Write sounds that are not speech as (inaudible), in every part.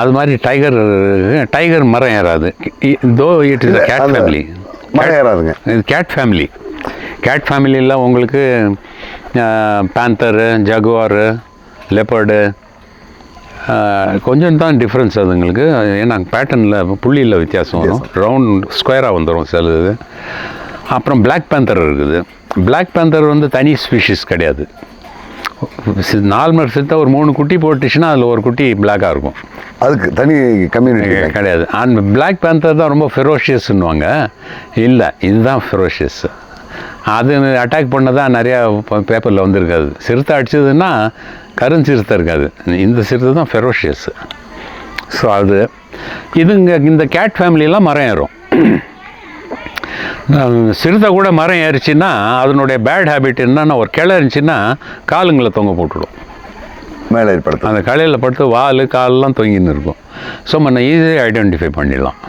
அது மாதிரி tiger tiger மரம் ஏறாது. Though it is gate family மரம் ஏறாதுங்க. இது கேட் ஃபேமிலி கேட் ஃபேமிலியில் உங்களுக்கு பேந்தரு ஜகுவாரு லெப்பர்டு கொஞ்சம் தான் டிஃப்ரென்ஸ் அதுங்களுக்கு. ஏன்னா பேட்டர்னில் புள்ளியில் வித்தியாசம் வரும். ரவுண்ட் ஸ்கொயராக வந்துடும் சிலது. அப்புறம் Black panther இருக்குது. Black panther வந்து தனி ஸ்பீஷிஸ் கிடையாது. நார்மல் சித்த ஒரு மூணு குட்டி போட்டுச்சுன்னா அதில் ஒரு குட்டி பிளாக்காக இருக்கும். அதுக்கு தனி கம்யூனிட்டி கிடையாது. அண்ட் Black panther தான் ரொம்ப ஃபெரோஷியஸ்ன்னுவாங்க இல்லை இதுதான் ஃபெரோஷியஸ் அது அட்டாக் பண்ண தான் நிறையா பேப்பரில் வந்திருக்காது சிறுத்தை அடிச்சதுன்னா கருஞ்சிறுத்தை இருக்காது. இந்த சிறுத்தை தான் ஃபெரோஷியஸ் ஸோ அது இதுங்க இந்த கேட் ஃபேமிலியெல்லாம் மரம் ஏறும். சிறுத்தை கூட மரம் ஏறிச்சுன்னா அதனுடைய பேட் ஹேபிட் என்னன்னா ஒரு கிளை இருந்துச்சுன்னா காலுங்களை தொங்க போட்டுடும். மேலே ஏற்படுத்தும். அந்த கலையில் படுத்து வால் காலெல்லாம் தொங்கின்னு இருக்கும். ஸோ நம்ம ஈஸியாக ஐடென்டிஃபை பண்ணிடலாம்.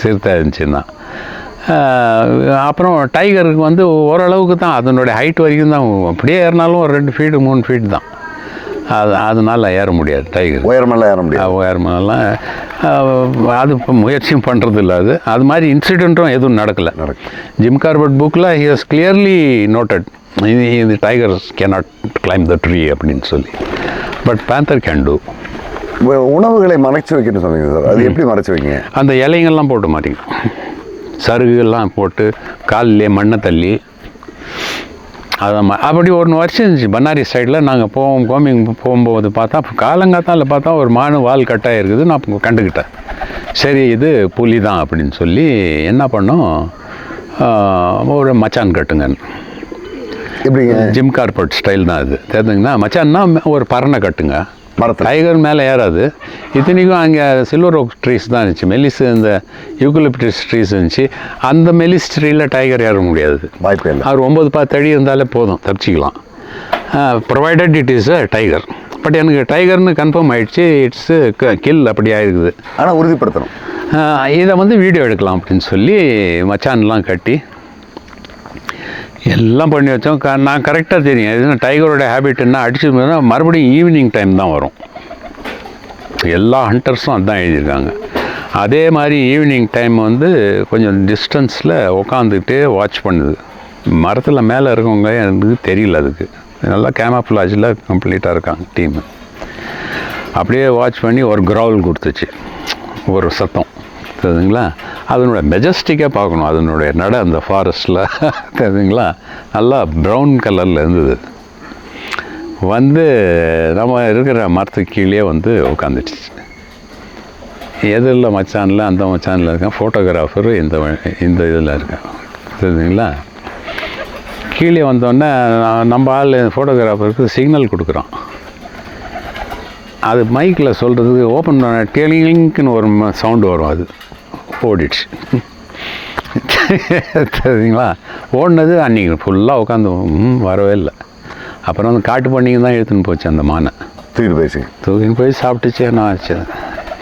சிறுத்தை இருந்துச்சுன்னா. அப்புறம் டைகருக்கு வந்து ஓரளவுக்கு தான் அதனுடைய ஹைட் வரைக்கும் தான் அப்படியே ஏறினாலும் ஒரு ரெண்டு ஃபீட்டு மூணு ஃபீட் தான். அது அதனால் ஏற முடியாது டைகர் உயரமெல்லாம் ஏற முடியாது. உயரமெல்லாம் அது இப்போ முயற்சியும் பண்ணுறது இல்லை அது. அது மாதிரி இன்சிடெண்ட்டும் எதுவும் நடக்கலை. ஜிம் கார்பட் புக்கில் ஹி ஹஸ் கிளியர்லி நோட்டட் இது இது tigers cannot climb the tree அப்படின்னு சொல்லி. பட் பேந்தர் கேன் டூ உணவுகளை மறைச்சு வைக்கணும்னு சொன்னீங்க சார். அது எப்படி மறைச்சு வைக்கீங்க அந்த இலைங்கள்லாம் போட்டு மாட்டிக்கும் சருகுலாம் போட்டு காலிலே மண்ணை தள்ளி அதை ம- அப்படி ஒன்று வருஷம் இருந்துச்சு பண்ணாரி சைடில் நாங்கள் போவோம் கோமிங் போகும்போது பார்த்தா காலங்காத்தால பார்த்தா ஒரு மானு வால் கட்டாக இருக்குது. நான் கண்டுக்கிட்டேன் சரி இது புலி தான் அப்படின்னு சொல்லி என்ன பண்ணோம்? ஒரு மச்சான் கட்டுங்கன்னு எப்படிங்க? ஜிம் கார்பெட் ஸ்டைல் தான் அது. தெரிஞ்சுங்கன்னா மச்சான்னா ஒரு பறனை கட்டுங்க. மரத்தில். டைகர் மேலே ஏறாது. இத்தனைக்கும் அங்கே சில்வர் ஓக் ட்ரீஸ் தான் இருந்துச்சு. மெலிஸ் இந்த யூக்கலிப்டிஸ் ட்ரீஸ் இருந்துச்சு. அந்த மெலிஸ் ட்ரீயில் டைகர் ஏற முடியாது. வாய்ப்பே இல்லை. அவர் ஒம்பது பத்து அடி இருந்தாலே போதும் தப்பிச்சிக்கலாம். Provided it is a tiger but எனக்கு டைகர்னு கன்ஃபார்ம் ஆயிடுச்சு. இட்ஸ் கில் அப்படி ஆயிருக்குது. ஆனால் உறுதிப்படுத்தணும். இதை வந்து வீடியோ எடுக்கலாம் அப்படின்னு சொல்லி மச்சான்லாம் கட்டி எல்லாம் பண்ணி வச்சோம். க- நான் கரெக்டாக தெரியும். இது டைகரோட ஹேபிட் என்ன அடிச்சு மறுபடியும் ஈவினிங் டைம் தான் வரும். எல்லா ஹண்டர்ஸும் அதுதான் எழுதியிருக்காங்க. அதே மாதிரி ஈவினிங் டைம் வந்து கொஞ்சம் டிஸ்டன்ஸில் உக்காந்துக்கிட்டே வாட்ச் பண்ணுது. மரத்தில் மேலே இருக்கவங்க எனக்கு தெரியல அதுக்கு. நல்லா கேமப்ளாஜில் கம்ப்ளீட்டாக இருக்காங்க டீம் அப்படியே வாட்ச் பண்ணி ஒரு க்ரௌல் கொடுத்துச்சு. ஒரு சத்தம். தெரியுதுங்களா? அதனோட மெஜஸ்டிக்காக பார்க்கணும். அதனுடைய நட அந்த ஃபாரஸ்ட்டில் (laughs) தெரியுதுங்களா? நல்லா ப்ரௌன் கலரில் இருந்தது. வந்து நம்ம இருக்கிற மரத்துக்கு கீழே வந்து உட்காந்துச்சு எதிரில் மச்சானில் அந்த மச்சானில் இருக்கேன் ஃபோட்டோகிராஃபரு இந்த வ- இந்த இதில் இருக்கேன் தெரியுதுங்களா? கீழே வந்தோடனே நம்ம ஆள் ஃபோட்டோகிராஃபருக்கு சிக்னல் கொடுக்குறோம். அது மைக்கில் சொல்கிறதுக்கு ஓப்பன் பண்ண டெலிங்க்குன்னு ஒரு சவுண்டு வரும் அது. ஓடிடுச்சு தெரியுங்களா? ஓடினது அன்றைக்கி ஃபுல்லாக உட்காந்து வரவே இல்லை. அப்புறம் அந்த காட்டு பண்ணிங்க தான் எடுத்துன்னு போச்சு அந்த மானை. தூக்கிட்டு போயிடுச்சுங்க தூக்கின்னு போய் சாப்பிட்டுச்சே நான் ஆச்சு?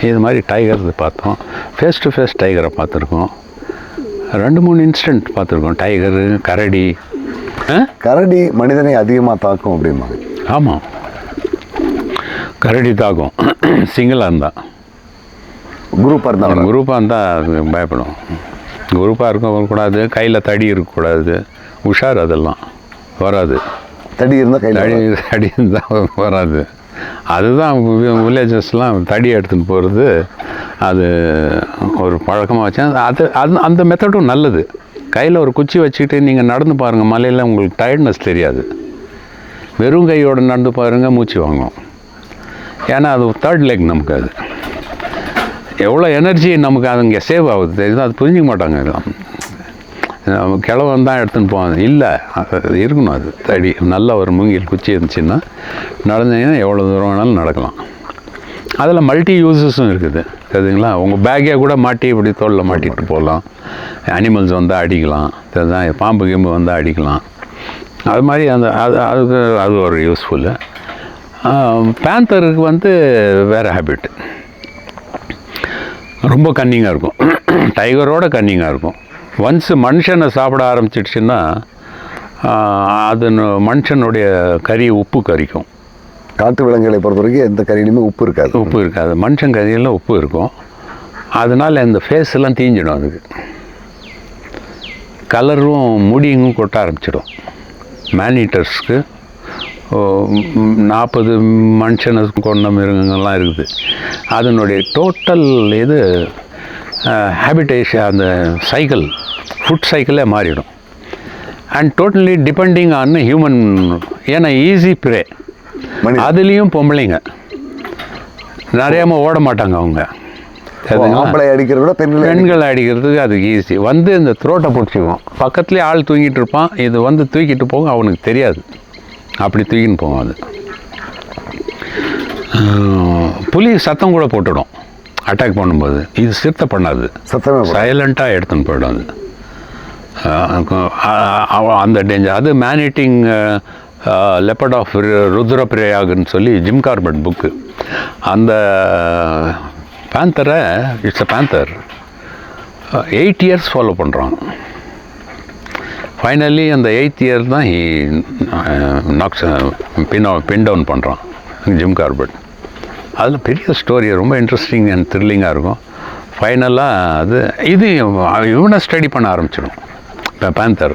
இது மாதிரி டைகர் பார்த்தோம். ஃபேஸ் டு ஃபேஸ் டைகரை பார்த்துருக்கோம். ரெண்டு மூணு இன்சிடென்ட் பார்த்துருக்கோம். டைகரு கரடி கரடி மனிதனை அதிகமாக தாக்கும் அப்படிம்பாங்க. ஆமாம். கரடி தாக்கும். சிங்கிளாக இருந்தால் குரூப்பாக இருந்தாலும் குரூப்பாக இருந்தால் அது பயப்படும். குரூப்பாக இருக்கக்கூடாது கையில் தடி இருக்கக்கூடாது. உஷார் அதெல்லாம். வராது. தடி இருந்தால் தடி தடி இருந்தால் வராது. அதுதான் வில்லேஜஸ்லாம் தடி எடுத்துன்னு போகிறது அது ஒரு பழக்கமாக வச்சேன் அது அது அந்த மெத்தடும் நல்லது. கையில் ஒரு குச்சி வச்சுக்கிட்டு நீங்கள் நடந்து பாருங்கள் மலையில் உங்களுக்கு டயர்ட்னஸ் தெரியாது. வெறும் கையோட நடந்து பாருங்கள் மூச்சு வாங்கும். ஏன்னா அது தேர்ட் லெக் நமக்கு அது. எவ்வளோ எனர்ஜி நமக்கு அது இங்கே சேவ் ஆகுது தெரியுது? அது புரிஞ்சிக்க மாட்டாங்க எல்லாம். நம்ம கிழவன் தான் எடுத்துன்னு போவாங்க. இல்லை அது இருக்கணும் அது. தடி நல்ல ஒரு மூங்கில் குச்சி இருந்துச்சுன்னா நடந்தீங்கன்னா எவ்வளோ தூரம் வேணாலும் நடக்கலாம். அதில் மல்டி யூசஸும் இருக்குது. தெரியுதுங்களா? உங்கள் பேக்கே கூட மாட்டி இப்படி தோளில் மாட்டிட்டு போகலாம். அனிமல்ஸ் வந்தால் அடிக்கலாம். தெரியுதா? பாம்பு கிம்பு வந்தால் அடிக்கலாம். அது மாதிரி அந்த அது அதுக்கு அது ஒரு யூஸ்ஃபுல்லு பேந்தருக்கு வந்து வேறு ஹேபிட் ரொம்ப கன்னிங்காக இருக்கும். டைகரோட கன்னிங்காக இருக்கும். ஒன்ஸ் மனுஷனை சாப்பிட ஆரம்பிச்சிடுச்சுன்னா அது மனுஷனுடைய கறி உப்பு கறிக்கும் காட்டு விலங்குகளை பொறுத்த வரைக்கும் எந்த கறியிலுமே உப்பு இருக்காது. உப்பு இருக்காது. மனுஷன் கறியில் உப்பு இருக்கும். அதனால் இந்த ஃபேஸ் எல்லாம் தீஞ்சிடும் அதுக்கு. கலரும் முடியும் கொட்ட ஆரம்பிச்சிடும். மேனீட்டர்ஸ்க்கு நாற்பது மனுஷனை கொண்ட மிருகங்கள்லாம் இருக்குது. அதனுடைய டோட்டல் இது ஹேபிடேஷன் அந்த சைக்கிள் ஃபுட் சைக்கிளே மாறிடும். And totally depending on human ஏன்னா ஈஸி ப்ரே. அதுலேயும் பொம்பளைங்க. நிறையாம ஓட மாட்டாங்க அவங்க? ஆம்பளை அடிக்கிறத பெண்களை பெண்கள் அடிக்கிறதுக்கு அது ஈஸி வந்து இந்த த்ரோட்டை பிடிச்சிக்கும் பக்கத்துலேயே ஆள் தூங்கிட்டு இருப்பான். இது வந்து தூக்கிட்டு போகும் அவனுக்கு தெரியாது. அப்படி தூக்கின்னு போகும் அது. புலி சத்தம் கூட போட்டுடும். அட்டாக் பண்ணும்போது. இது சிறுத்தை பண்ணாது. சத்தமே. சைலண்ட்டாக எடுத்துன்னு போயிடும் அது. அந்த டேஞ்சர் அது மேனிட்டிங் லெப்பர்ட் ஆஃப் ருத்ரபிரயாகுன்னு சொல்லி ஜிம் கார்பெட் புக்கு அந்த பேந்தரை it's a panther eight years follow பண்ணுறான் ஃபைனலி அந்த எயித் இயர் தான் he knocks pin pin down பண்ணுறான் ஜிம் கார்பெட் அதில் பெரிய ஸ்டோரி ரொம்ப இன்ட்ரெஸ்டிங் அண்ட் த்ரில்லிங்காக இருக்கும். ஃபைனலாக அது இது இவனை ஸ்டடி பண்ண ஆரம்பிச்சிடும் இப்போ பேந்தர்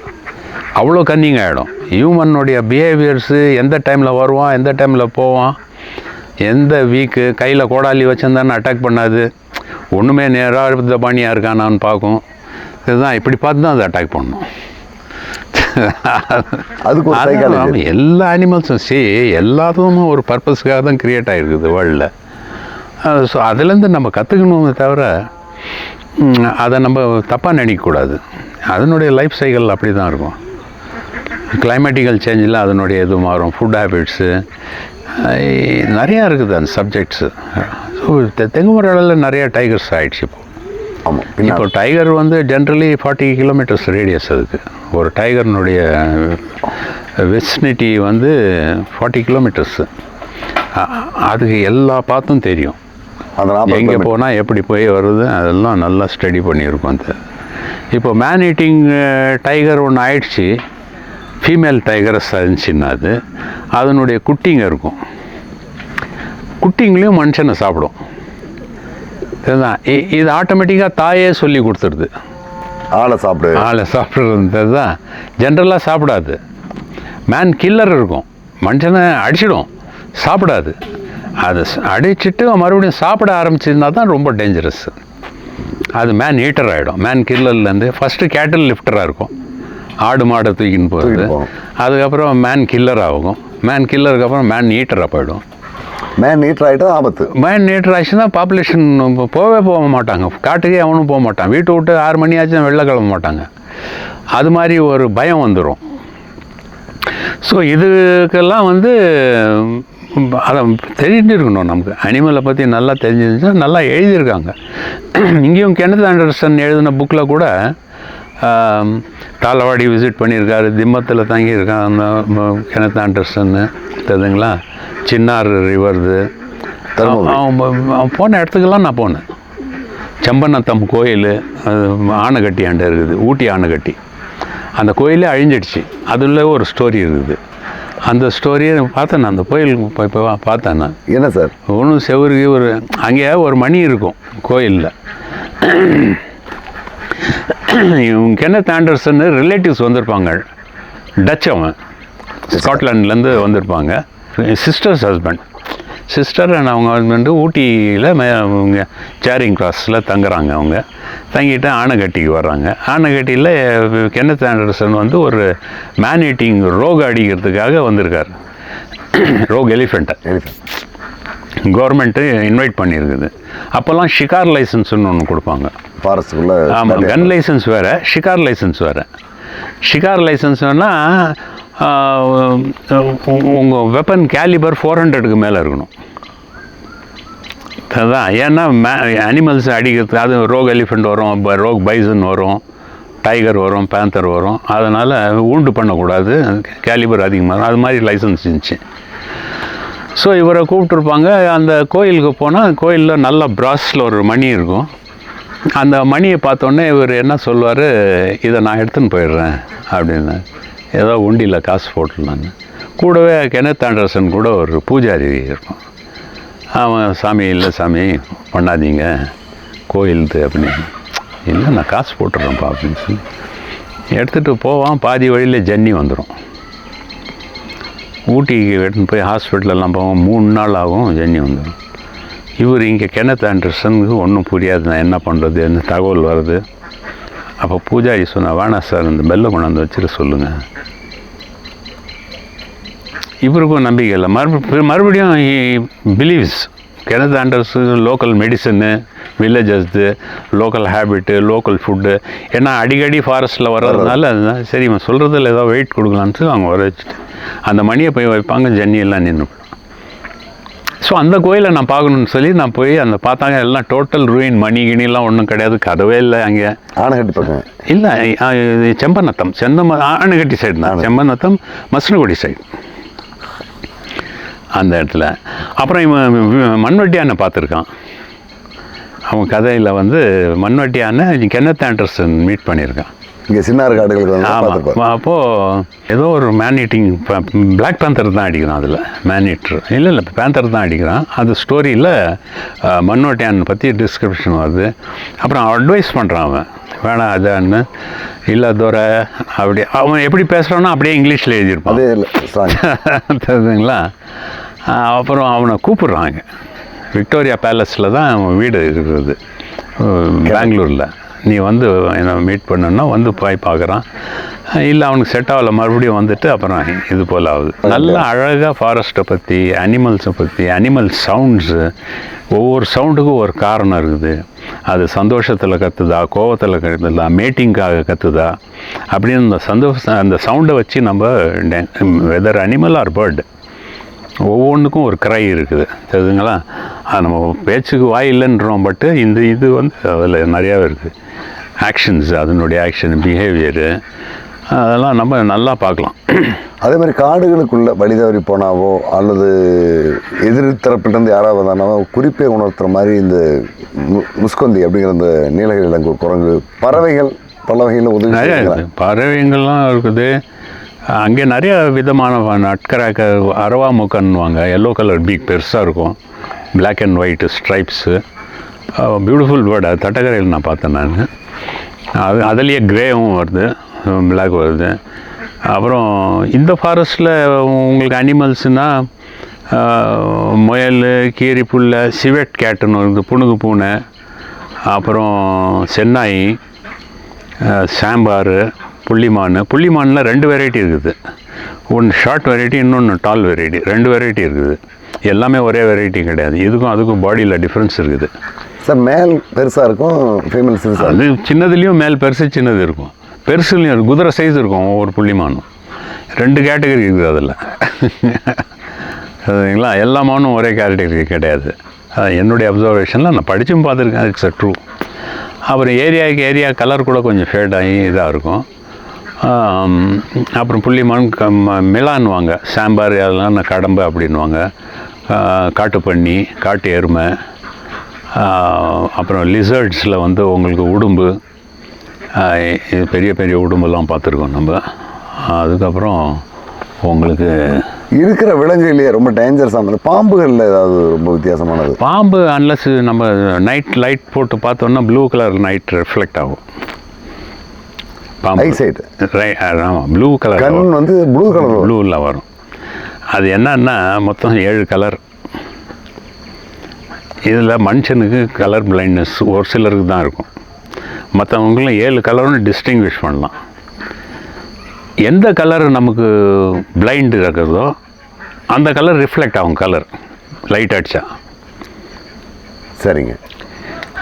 அவ்வளோ கன்னிங் ஆகிடும் ஹியூமனுடைய பிஹேவியர்ஸு எந்த டைமில் வருவான் எந்த டைமில் போவான் எந்த வீக்கு கையில் கோடாலி வச்சிருந்தான்னு அட்டாக் பண்ணாது. ஒன்றுமே நேராக பாணியாக இருக்கானான்னு பார்க்கும். இதுதான் இப்படி பார்த்து தான் அது அட்டாக் பண்ணும். (laughs) அதுக்கு ஒரு எல்லா அனிமல்ஸும் சி எல்லாத்துக்கும் ஒரு பர்பஸ்க்காக தான் கிரியேட் ஆகிருக்குது வேர்ல்டில் ஸோ அதுலேருந்து நம்ம கற்றுக்கணுமே தவிர அதை நம்ம தப்பாக நினைக்கக்கூடாது. அதனுடைய லைஃப் சைக்கிள் அப்படி தான் இருக்கும். கிளைமேட்டிக்கல் சேஞ்சில் அதனுடைய இது மாறும். ஃபுட் ஹேபிட்ஸு நிறையா இருக்குது அந்த சப்ஜெக்ட்ஸு ஸோ தெங்குமரலில் நிறைய டைகர்ஸ் ஆயிடுச்சு இப்போ. ஆமாம் இப்போ டைகர் வந்து ஜென்ரலி ஃபார்ட்டி கிலோமீட்டர்ஸ் ரேடியஸ் அதுக்கு. ஒரு டைகர்னுடைய வெஸ்னிட்டி வந்து ஃபார்ட்டி கிலோமீட்டர்ஸு அதுக்கு எல்லா பார்த்தும் தெரியும். எங்கே. போனால் எப்படி போய் வருது அதெல்லாம் நல்லா ஸ்டடி பண்ணியிருக்கோம் அந்த. இப்போ மேன் ஈட்டிங் டைகர் ஒன்று ஆயிடுச்சு. ஃபீமேல் டைகரஸ் இருந்துச்சுன்னா அது அதனுடைய குட்டிங்க இருக்கும். குட்டிங்களையும் மனுஷனை சாப்பிடும். இதுதான். இது ஆட்டோமேட்டிக்காக தாயே சொல்லி கொடுத்துருது. ஆளை சாப்பிடு. ஆளை சாப்பிட்றது தான். ஜென்ரலாக சாப்பிடாது. மேன் கில்லர் இருக்கும். மனுஷனை அடிச்சிடும். சாப்பிடாது. அது அடிச்சிட்டு மறுபடியும் சாப்பிட ஆரம்பிச்சிருந்தா தான் ரொம்ப டேஞ்சரஸ் அது மேன் ஹீட்டர் ஆகிடும் மேன் கில்லர்லேருந்து ஃபஸ்ட்டு கேட்டில் லிஃப்டராக இருக்கும். ஆடு மாடை தூக்கின்னு போகிறது. அதுக்கப்புறம் மேன் கில்லர் ஆகும். மேன் கில்லருக்கு அப்புறம் மேன் ஹீட்டராக போயிடும். மேன் நீட்டர் ஆகிட்டா ஆபத்து. மேன் நேற்று ஆச்சுன்னா பாப்புலேஷன் போகவே போக மாட்டாங்க. காட்டுக்கே அவனும் போக மாட்டான். வீட்டை விட்டு ஆறு மணி ஆச்சுன்னா வெளில கிளம்ப மாட்டாங்க. அது மாதிரி ஒரு பயம் வந்துடும் ஸோ இதுக்கெல்லாம் வந்து அதை அதை தெரிஞ்சிருக்கணும் நமக்கு. அனிமலை பற்றி நல்லா தெரிஞ்சிருந்துச்சா நல்லா எழுதியிருக்காங்க. இங்கேயும் கெனத் ஆண்டர்சன் எழுதின புக்கில் கூட தாளவாடி விசிட் பண்ணியிருக்காரு. திம்மத்தில் தங்கியிருக்கான் அந்த கெனத் ஆண்டர்சன்னு தெரியுதுங்களா சின்னார் ரிவர்து. அவன் போன இடத்துக்கெல்லாம் நான் போனேன். செம்பநத்தம் கோயில் ஆனைக்கட்டி இருக்குது ஊட்டி ஆனைக்கட்டி. அந்த கோயிலே அழிஞ்சிடுச்சு. அதில் ஒரு ஸ்டோரி இருக்குது. அந்த ஸ்டோரியை பார்த்தேன் நான். அந்த கோயிலுக்கு போய் போய் பார்த்தேன் நான். என்ன சார்? ஒன்றும் செவருக்கு ஒரு அங்கே ஒரு மணி இருக்கும் கோயிலில். இவங்க கென்னத் ஆண்டர்சன் ரிலேட்டிவ்ஸ் வந்திருப்பாங்க. டச் அவன். ஸ்காட்லாண்ட்லேருந்து வந்திருப்பாங்க. சிஸ்டர்ஸ் ஹஸ்பண்ட் சிஸ்டர் அண்ட் அவங்க ஹஸ்பண்டு ஊட்டியில் மே அவங்க சேரிங் கிளாஸில் தங்குறாங்க அவங்க. தங்கிட்டு ஆனைக்கட்டிக்கு வர்றாங்க. ஆனைக்கட்டியில் கென்னத் ஆண்டர்சன் வந்து ஒரு மேன் ஈட்டிங் ரோக் அடிக்கிறதுக்காக வந்திருக்கார். (coughs) ரோக் எலிஃபெண்ட்டை elephant. கவர்மெண்ட்டு இன்வைட் பண்ணியிருக்குது அப்போல்லாம் ஷிகார் லைசன்ஸ்னு ஒன்று கொடுப்பாங்க. ஃபாரஸ்ட்டுக்குள்ள ஆமாம் கன் லைசன்ஸ் வேறு ஷிகார் லைசன்ஸ் வேறு. ஷிகார் லைசன்ஸ்னா உங்கள் வெப்பன் கேலிபர் ஃபோர் ஹண்ட்ரடுக்கு மேலே இருக்கணும். அதுதான் ஏன்னா மே அனிமல்ஸ் அடிக்கிறது அது ரோக் எலிஃபெண்ட் வரும் ரோக் பைசன் வரும் டைகர் வரும் பேந்தர் வரும். அதனால் ஊண்டு பண்ணக்கூடாது. கேலிபர் அதிகமாக இருக்கும். அது மாதிரி லைசன்ஸ் இருந்துச்சு. ஸோ இவரை கூப்பிட்டுருப்பாங்க. அந்த கோயிலுக்கு போனால் கோயிலில் நல்ல பிராஸில் ஒரு மணி இருக்கும். அந்த மணியை பார்த்தோன்னே இவர் என்ன சொல்லுவார் இதை நான் எடுத்துன்னு போயிடுறேன் அப்படின்னு. ஏதோ உண்டியில் காசு போட்டுருந்தாங்க. கூடவே கெனத் ஆண்டர்சன் கூட ஒரு பூஜாரி இருக்கும். அவன் சாமி இல்லை சாமி பண்ணாதீங்க. கோயிலுது அப்படின்னு. இல்லை நான் காசு போட்டுடுறேன்ப்பா அப்படின்னு சொல்லி. எடுத்துகிட்டு போவான். பாதி வழியில் ஜன்னி வந்துடும் ஊட்டிக்கு எடுத்துன்னு போய் ஹாஸ்பிட்டலெல்லாம் போவோம் மூணு நாள் ஆகும் ஜன்னி வந்துடும் இவர் இங்கே கெனத் ஆண்டர்சனுக்கு ஒன்றும் புரியாது. நான் என்ன பண்ணுறது என்ன தகவல் வருது அப்போ பூஜாரி சொன்னா வேணாம் சார் இந்த பெல்லை கொண்டாந்து வச்சுட்டு சொல்லுங்கள் இவருக்கும் நம்பிக்கை இல்லை. மறுபடி மறுபடியும் believes Kenneth Anderson local medicine வில்லேஜஸ்து local habit local food ஏன்னா அடிக்கடி ஃபாரஸ்ட்டில் வர்றதுனால அதுதான். சரி இவன் சொல்கிறதுல ஏதோ வெயிட் கொடுக்கலான்ட்டு அவங்க வர வச்சுட்டு அந்த மணியை போய் வைப்பாங்க ஜன்னி எல்லாம் நின்று ஸோ அந்த கோயிலை நான் பார்க்கணுன்னு சொல்லி நான் போய் அந்த பார்த்தாங்க எல்லாம் டோட்டல் ரூயின் மணி கிணிலாம் ஒன்றும் கிடையாது கதவே இல்லை அங்கே. ஆனைக்கட்டி பக்கம். இல்லை செம்பநத்தம் செந்தம ஆணுகட்டி சைடு தான். செம்பநத்தம் மசனகுடி சைடு அந்த இடத்துல. அப்புறம் இவன் மண்வெட்டியானை பார்த்துருக்கான். அவன் கதையில் வந்து மண்வெட்டியானை கென்னத் ஆண்டர்சன் மீட் பண்ணியிருக்கான். இங்கே சின்னாறு காடுகளுக்கு அப்போது ஏதோ ஒரு மேன் ஈட்டிங் பிளாக் பேந்தர் தான் அடிக்கிறான் அதில் மேன் ஈட்டர் இல்லை இல்லை பேந்தர் தான் அடிக்கிறான். அது ஸ்டோரியில் மண்ணோட்டியான் பற்றி டிஸ்கிரிப்ஷன் வருது. அப்புறம் அட்வைஸ் பண்ணுறான் அவன். வேணாம் அதான்னு இல்லை தோற அப்படி அவன் எப்படி பேசுகிறானோ அப்படியே இங்கிலீஷில் எழுதியிருப்பான். அதே இல்லை (laughs) தெரியுதுங்களா? அப்புறம் அவனை கூப்பிடுறாங்க. விக்டோரியா பேலஸில் தான் அவன் வீடு இருக்குது பெங்களூரில் நீ வந்து என்னை மீட் பண்ணணுன்னா வந்து போய் பார்க்குறான். இல்லை அவனுக்கு செட் ஆகல. மறுபடியும் வந்துட்டு அப்புறம் இது போல் ஆகுது. நல்ல அழகாக ஃபாரஸ்ட்டை பற்றி அனிமல்ஸை பற்றி அனிமல் சவுண்ட்ஸு ஒவ்வொரு சவுண்டுக்கும் ஒரு காரணம் இருக்குது. அது சந்தோஷத்தில் கத்துதா கோவத்தில் கத்துதா மேட்டிங்காக கத்துதா? அப்படின்னு அந்த சந்தோஷ அந்த சவுண்டை வச்சு நம்ம வெதர் அனிமல் ஆர் பேர்டு ஒவ்வொன்றுக்கும் ஒரு கிரை இருக்குது. தெரியுதுங்களா அது நம்ம பேச்சுக்கு வாய் இல்லைன்றோம் பட்டு இந்த இது வந்து அதில் நிறையாவே இருக்குது ஆக்ஷன்ஸ் அதனுடைய ஆக்ஷன் பிஹேவியரு அதெல்லாம் நம்ம நல்லா பார்க்கலாம். அதே மாதிரி காடுகளுக்குள்ள வழி தவறி போனாவோ அல்லது எதிர் தரப்பிலிருந்து யாராவது வந்தானாவோ குறிப்பே உணர்த்துற மாதிரி இந்த மு- முஸ்கொந்தி அப்படிங்கிற இந்த நீலகிரி இளங்கு குரங்கு பறவைகள் பல வகையில் உதவி பறவைங்கள்லாம் இருக்குது. அங்கே நிறைய விதமான நட்கராக்க அரவா முக்கன்னுவாங்க. எல்லோ கலர் பீக் பெருசாக இருக்கும். Black and white stripes beautiful bird அது தட்டக்கரையில் நான் பார்த்தேன் நான். அது அதுலேயே கிரேவும் வருது. பிளாக் வருது. அப்புறம் இந்த ஃபாரஸ்ட்டில் உங்களுக்கு அனிமல்ஸ்னால் முயல் கீரிப்புல்லை சிவெட் கேட்டுன்னு வருது. புணுகு பூனை. அப்புறம் சென்னாய் சாம்பார். புள்ளிமான் புள்ளிமானில் ரெண்டு வெரைட்டி இருக்குது. ஒன்று ஷார்ட் வெரைட்டி இன்னொன்று டால் வெரைட்டி ரெண்டு வெரைட்டி இருக்குது. எல்லாமே ஒரே வெரைட்டி கிடையாது. இதுக்கும் அதுக்கும் பாடியில் டிஃப்ரென்ஸ் இருக்குது. சார் மேல் பெருசாக இருக்கும் ஃபீமேல் சிறுசாக அது சின்னதுலேயும் மேல் பெருசு சின்னது இருக்கும். பெருசுலையும் குதிரை சைஸ் இருக்கும் ஒவ்வொரு புள்ளிமானும். ரெண்டு கேட்டகரி இருக்குது அதில். சரிங்களா? எல்லா மானும் ஒரே கேட்டகரி கிடையாது. என்னுடைய அப்சர்வேஷனில் நான் படித்தும் பார்த்துருக்கேன். இட்ஸ் அ ட்ரூ அப்புறம் ஏரியாவுக்கு ஏரியா கலர் கூட கொஞ்சம் ஃபேட் ஆகி இதாக இருக்கும். அப்புறம் புள்ளிமான் க ம- மிலான்னுவாங்க. சாம்பார் அதெல்லாம் நான் கடம்பு அப்படின்வாங்க காட்டுப்பன்னி காட்டு எருமை. அப்புறம் லிசர்ட்ஸில் வந்து உங்களுக்கு உடும்பு. இது பெரிய பெரிய உடும்பெல்லாம் பார்த்துருக்கோம் நம்ம. அதுக்கப்புறம் உங்களுக்கு இருக்கிற விலங்குகள்லேயே ரொம்ப டேஞ்சரஸான பாம்புகளில் ஏதாவது ரொம்ப வித்தியாசமானது? பாம்பு அன்லஸ் நம்ம நைட் லைட் போட்டு பார்த்தோன்னா ப்ளூ கலர் நைட் ரிஃப்ளெக்ட் ஆகும். பாம்பு. ஐசைட் ஆமாம் ப்ளூ கலர் கண் வந்து ப்ளூ கலர் ப்ளூவில் வரும். அது என்னன்னா மொத்தம் ஏழு கலர் இதில் மனுஷனுக்கு கலர் பிளைண்ட்னஸ் ஒரு சிலருக்கு தான் இருக்கும். மற்றவங்களும் ஏழு கலரும் டிஸ்டிங்விஷ் பண்ணலாம். எந்த கலர் நமக்கு பிளைண்ட் இருக்கிறதோ அந்த கலர் ரிஃப்ளெக்ட் ஆகும் கலர் லைட் அடித்தா சரிங்க.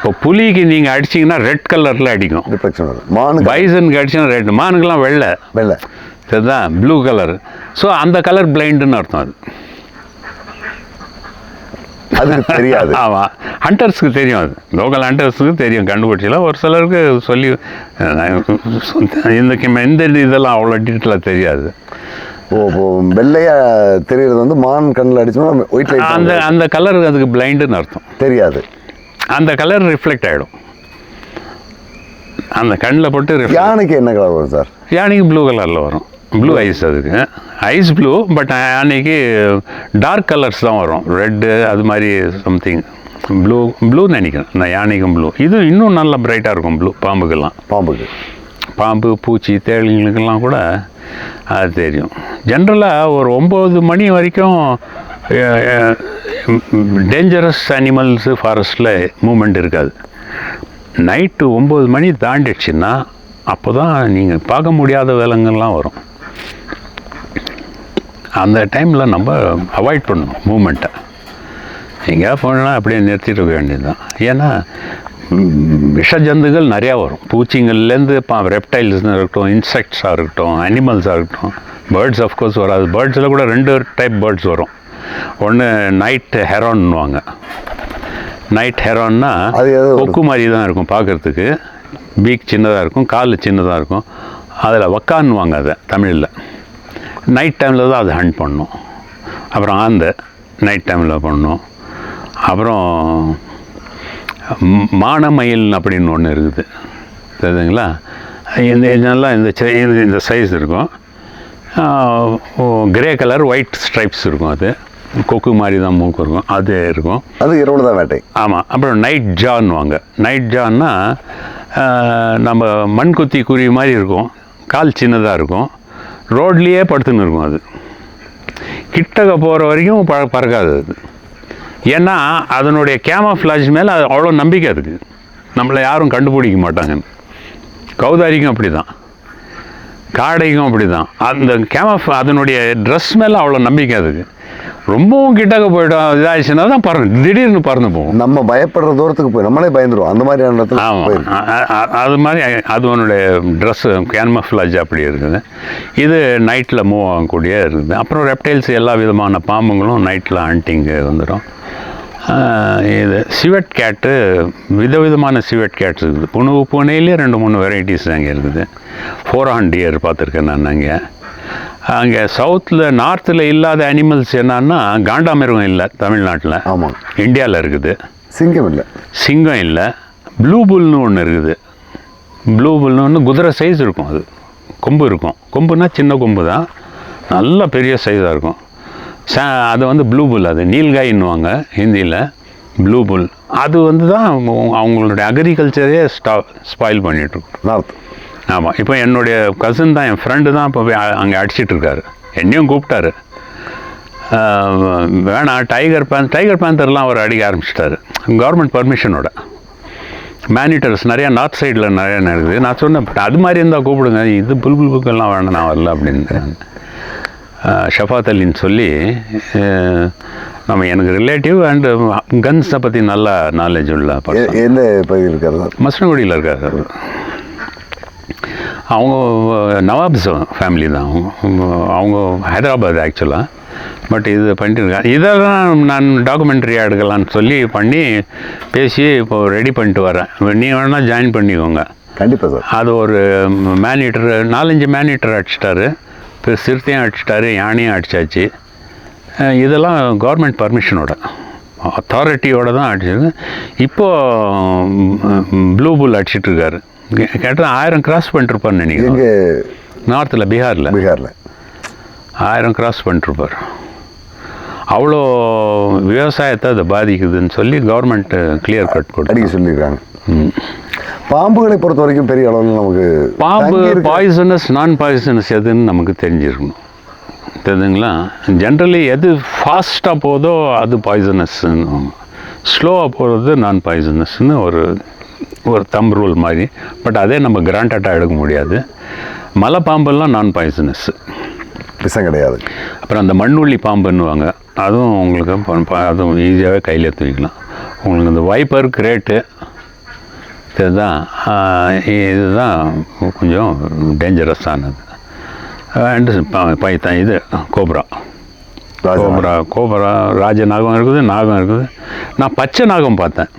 இப்போ புலிக்கு நீங்கள் அடிச்சிங்கன்னா ரெட் கலரில் அடிக்கும். வரும் மானு பைசனுக்கு அடிச்சிங்கன்னா ரெட் மானுக்கெல்லாம் வெள்ளை. வெள்ளை. சரிதான் ப்ளூ கலர் ஸோ அந்த கலர் பிளைண்டுன்னு அர்த்தம் அது. அதுக்கு தெரியாது. (laughs) ஆமாம் ஹண்டர்ஸ்க்கு தெரியும் அது. லோக்கல் ஹண்டர்ஸுக்கு தெரியும். கண்டுபிடிச்சலாம் ஒரு சிலருக்கு சொல்லி இந்த இந்த இதெல்லாம் அவ்வளோ டீட்டெயிலாக தெரியாது. ஓ வெள்ளையா தெரியறது வந்து மான் கண்ணில் அடிச்சோம்னா ஒயிட் அந்த அந்த கலர் அதுக்கு பிளைண்டுன்னு அர்த்தம். தெரியாது. அந்த கலர் ரிஃப்ளெக்ட் ஆகிடும் அந்த கண்ணில் போட்டு யானைக்கு என்ன கலர் வரும் சார்? யானைக்கு ப்ளூ கலரில் வரும். ப்ளூ ஐஸ் அதுக்கு. ஐஸ் ப்ளூ பட் அன்னைக்கு டார்க் கலர்ஸ் தான் வரும். ரெட்டு அது மாதிரி சம்திங் ப்ளூ ப்ளூ நினைக்கிறேன். நான் யானைக்கும் ப்ளூ இது இன்னும் நல்லா பிரைட்டாக இருக்கும் ப்ளூ பாம்புக்கெல்லாம். பாம்புக்கு. பாம்பு பூச்சி தேளிங்களுக்கெல்லாம் கூட அது தெரியும். ஜென்ரலாக ஒரு ஒம்பது மணி வரைக்கும் டேஞ்சரஸ் அனிமல்ஸு ஃபாரஸ்ட்டில் மூமெண்ட் இருக்காது. நைட்டு ஒம்பது மணி தாண்டிடுச்சுன்னா அப்போ தான் நீங்கள் பார்க்க முடியாத விலங்குலாம் வரும். அந்த டைமில் நம்ம அவாய்ட் பண்ணணும் மூமெண்ட்டை எங்கேயா போனால் அப்படியே நிறுத்திட்டு வேண்டியது வேண்டியதுதான். ஏன்னா விஷ ஜந்துகள் நிறையா வரும். பூச்சிங்கள்லேருந்து பா ரெப்டைல்ஸ் இருக்கட்டும் இன்செக்ட்ஸாக இருக்கட்டும் அனிமல்ஸாக இருக்கட்டும் பேர்ட்ஸ் அஃப்கோர்ஸ் வராது. பேர்ட்ஸில் கூட ரெண்டு டைப் பேர்ட்ஸ் வரும். ஒன்று நைட் ஹெரான்னுவாங்க நைட் ஹெரான்னா? கொக்கு மாதிரி தான் இருக்கும் பார்க்குறதுக்கு. பீக் சின்னதாக இருக்கும் கால் சின்னதாக இருக்கும். அதில் வக்கான்னுவாங்க அதை தமிழில். நைட் டைமில் தான் அதை ஹண்ட் பண்ணும். அப்புறம் ஆந்த நைட் டைமில் பண்ணும். அப்புறம் மானமயில் அப்படின்னு ஒன்று இருக்குது. தெரியுதுங்களா? இந்த இதெல்லாம் இந்த- இந்த சைஸ் இருக்கும். கிரே கலர் ஒயிட் ஸ்ட்ரைப்ஸ் இருக்கும் அது. கொக்கு மாதிரி தான் மூக்கு இருக்கும். அது இருக்கும். அது இரவு தான் வேட்டை. ஆமாம் அப்புறம் நைட் ஜான்வாங்க நைட் ஜான்னா நம்ம மண்குத்தி குருவி மாதிரி இருக்கும். கால் சின்னதாக இருக்கும். ரோட்லேயே படுத்துன்னு இருக்கும் அது. கிட்டக்க போகிற வரைக்கும் ப பறக்காது அது. ஏன்னா அதனுடைய கேமஃப்ளாஜ் மேலே அது அவ்வளோ நம்பிக்கை அதுக்கு. நம்மளை யாரும் கண்டுபிடிக்க மாட்டாங்க கௌதாரிக்கும் அப்படி தான் காடைக்கும் அப்படி தான் அந்த கேமஃப் அதனுடைய ட்ரெஸ் மேலே அவ்வளோ நம்பிக்கை அதுக்கு. ரொம்பவும் கிட்டக்க போயிட்டோம். இதாகிடுச்சுன்னா தான் பறந்து திடீர்னு பறந்து போகும் நம்ம பயப்படுற தூரத்துக்கு போய் நம்மளே பயந்துருவோம். அந்த மாதிரியான இடத்துல ஆமாம் அது மாதிரி அது உன்னுடைய ட்ரெஸ்ஸு கேன்மஃப்ளாஜ் அப்படி இருக்குது. இது நைட்டில் மூவ் ஆகக்கூடிய இருக்குது. அப்புறம் ரெப்டைல்ஸ் எல்லா விதமான பாம்புங்களும் நைட்டில் ஹண்டிங்கு வந்துடும் இது சிவட் கேட்டு விதவிதமான சிவட் கேட்ஸ் இருக்குது. புனு பூனையிலே ரெண்டு மூணு வெரைட்டிஸ் அங்கே இருக்குது. ஃபோர் ஹான் டியர் பார்த்துருக்கேன் நான் அங்கே. அங்கே சவுத்தில் நார்த்தில் இல்லாத அனிமல்ஸ் என்னன்னா காண்டாமிருகம் இல்லை தமிழ்நாட்டில். ஆமாம் இந்தியாவில் இருக்குது. சிங்கம் இல்லை. சிங்கம் இல்லை. ப்ளூ புல்னு ஒன்று இருக்குது. ப்ளூ புல்னு ஒன்று குதிரை சைஸ் இருக்கும் அது. கொம்பு இருக்கும். கொம்புனா சின்ன கொம்பு தான். நல்ல பெரிய சைஸாக இருக்கும். சா அது வந்து ப்ளூ புல் அது. நீல்காயின்னுவாங்க ஹிந்தியில். ப்ளூ புல் அது வந்து தான் அவங்க- அவங்களுடைய அக்ரிகல்ச்சரே ஸ்டா ஸ்பாயில் பண்ணிகிட்ருக்கும் நார்த் ஆமாம் இப்போ என்னுடைய கசின் தான் என் ஃப்ரெண்டு தான் இப்போ அங்கே அடிச்சிட்டு இருக்காரு. என்னையும் கூப்பிட்டாரு. வேணாம் டைகர் பேன் டைகர் பேந்தர்லாம் அவர் அடிக்க ஆரம்பிச்சிட்டாரு. கவர்மெண்ட் பர்மிஷனோட மேனிட்டர்ஸ் நிறையா நார்த் சைடில் நிறையா இருக்குது நான் சொன்னேன் "but அது மாதிரி இருந்தால் கூப்பிடுங்க. இது புல் புல் புக்கெல்லாம் வேணாம் நான் வரல அப்படின்னு ஷஃபாத் அலின்னு சொல்லி நம்ம எனக்கு ரிலேட்டிவ் அண்டு கன்ஸை பற்றி நல்ல நாலேஜ் உள்ள person. எ- எந்த பகுதியில் இருக்காரு மசனகுடியில் இருக்காரு அவங்க நவாப்ஸ் ஃபேமிலி தான். அவங்க அவங்க ஹைதராபாத் ஆக்சுவலாக பட் இது பண்ணிட்டு இருக்காங்க இதெல்லாம் நான் டாக்குமெண்ட்ரி எடுக்கலாம்னு சொல்லி பண்ணி பேசி இப்போ ரெடி பண்ணிட்டு வரேன். நீ வேணால் ஜாயின் பண்ணிக்கோங்க. கண்டிப்பாக சார் அது ஒரு மேனிட்டர் நாலஞ்சு மேனிட்டர் அடிச்சிட்டாரு. இப்போ சிறுத்தையும் அடிச்சிட்டாரு யானையும் அடிச்சாச்சு. அஹ் இதெல்லாம் கவர்மெண்ட் பர்மிஷனோட அத்தாரிட்டியோட தான் அடிச்சது இப்போது ப்ளூ புல் அடிச்சிட்டு இருக்காரு கேட்டால் ஆயிரம் கிராஸ் பண்ணிருப்பான்னு நினைக்கிறேன். நார்த்தில் பீகாரில். பீகாரில். ஆயிரம் கிராஸ் பண்ணிருப்பார். அவ்வளோ விவசாயத்தை அது பாதிக்குதுன்னு சொல்லி கவர்மெண்ட் கிளியர் கட் கொடுத்து சொல்லியிருக்காங்க. பாம்புகளை பொறுத்த வரைக்கும் பெரிய அளவில் நமக்கு பாம்பு பாய்சனஸ் நான் பாய்சனஸ் எதுன்னு நமக்கு தெரிஞ்சிருக்கணும். தெரியுதுங்களா ஜென்ரலி எது ஃபாஸ்ட்டாக போதோ அது பாய்சனஸ்ன்னு ஸ்லோவாக போகிறது நான் பாய்சனஸ்னு ஒரு ஒரு தம் ரூல் மாதிரி. பட் அதே நம்ம கிராண்டடாக எடுக்க முடியாது. மலை பாம்பெல்லாம் நான் பாய்சனஸ் விஷம் கிடையாது. அப்புறம் அந்த மண்ணுள்ளி பாம்புன்னுவாங்க. அதுவும் உங்களுக்கு அதுவும் ஈஸியாகவே கையில் தூக்கிக்கலாம். உங்களுக்கு இந்த வைப்பர் கிரேட்டு இதுதான் இதுதான் கொஞ்சம் டேஞ்சரஸானது அண்டு பைத்தான் இது கோப்ரா. கோப்ரா கோப்ரா ராஜ நாகம் இருக்குது நாகம் இருக்குது. நான் பச்சை நாகம் பார்த்தேன்.